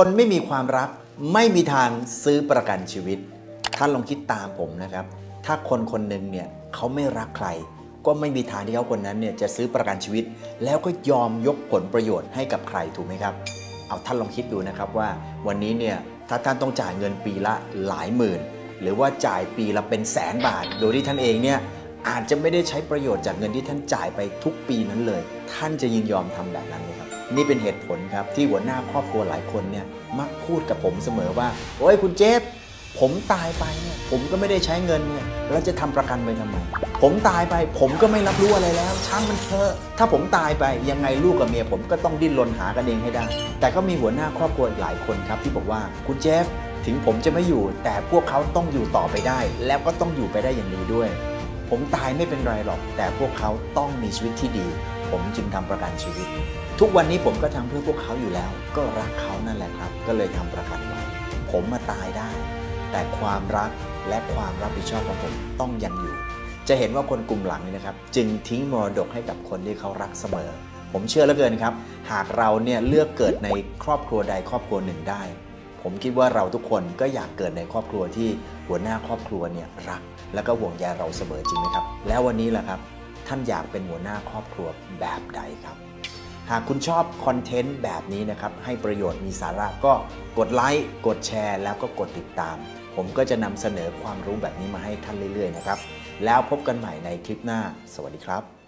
คนไม่มีความรักไม่มีทางซื้อประกันชีวิต ท่านลองคิดตามผมนะครับ ถ้าคนคนหนึ่งเนี่ยเขาไม่รักใคร ก็ไม่มีทางที่เขาคนนั้นเนี่ยจะซื้อประกันชีวิต แล้วก็ยอมยกผลประโยชน์ให้กับใครถูกไหมครับ เอาท่านลองคิดดูนะครับว่าวันนี้เนี่ยถ้าท่านต้องจ่ายเงินปีละหลายหมื่น หรือว่าจ่ายปีละเป็นแสนบาท โดยที่ท่านเองเนี่ยอาจจะไม่ได้ใช้ประโยชน์จากเงินที่ท่านจ่ายไปทุกปีนั้นเลย ท่านจะยินยอมทำแบบนั้นไหมครับ นี่เป็นเหตุผลครับที่หัวหน้าครอบครัวหลายคนเนี่ยมักพูดกับผมเสมอว่า โอ้ยคุณเจฟผมตายไปเนี่ยผมก็ไม่ได้ใช้เงินเนี่ยแล้วจะทำประกันไปทำไม ผมตายไปผมก็ไม่รับรู้อะไรแล้ว ช่างมันเถอะถ้าผมตายไปยังไงลูกกับเมียผมก็ต้องดิ้นรนหากันเองให้ได้ แต่ก็มีหัวหน้าครอบครัวหลายคนครับที่บอกว่าคุณเจฟถึงผมจะไม่อยู่ แต่พวกเขาต้องอยู่ต่อไปได้ แล้วก็ต้องอยู่ไปได้อย่างดีด้วย ผมตายไม่เป็นไรหรอก แต่พวกเขาต้องมีชีวิตที่ดี ผมจึงทำประกันชีวิต ทุกวันนี้ผมก็ทำเพื่อพวกเขาอยู่แล้ว ก็รักเขานั่นแหละครับ ก็เลยทำประกันไว้ผมมาตายได้ แต่ความรักและความรับผิดชอบของผมต้องยังอยู่ จะเห็นว่าคนกลุ่มหลังนี้นะครับ จึงทิ้งมรดกให้กับคนที่เขารักเสมอ ผมเชื่อเหลือเกินครับ หากเราเนี่ยเลือกเกิดในครอบครัวใดครอบครัวหนึ่งได้ผมคิดว่าเราทุกคนก็อยากเกิดในครอบครัวที่หัวหน้าครอบครัวเนี่ยรัก และก็ห่วงใยเราเสมอจริงไหมครับ แล้ววันนี้แหละครับ ท่านอยากเป็นหัวหน้าครอบครัวแบบใดครับ หากคุณชอบคอนเทนต์แบบนี้นะครับ ให้ประโยชน์มีสาระก็กดไลค์กดแชร์ แล้วก็กดติดตาม ผมก็จะนำเสนอความรู้แบบนี้มาให้ท่านเรื่อยๆนะครับ แล้วพบกันใหม่ในคลิปหน้า สวัสดีครับ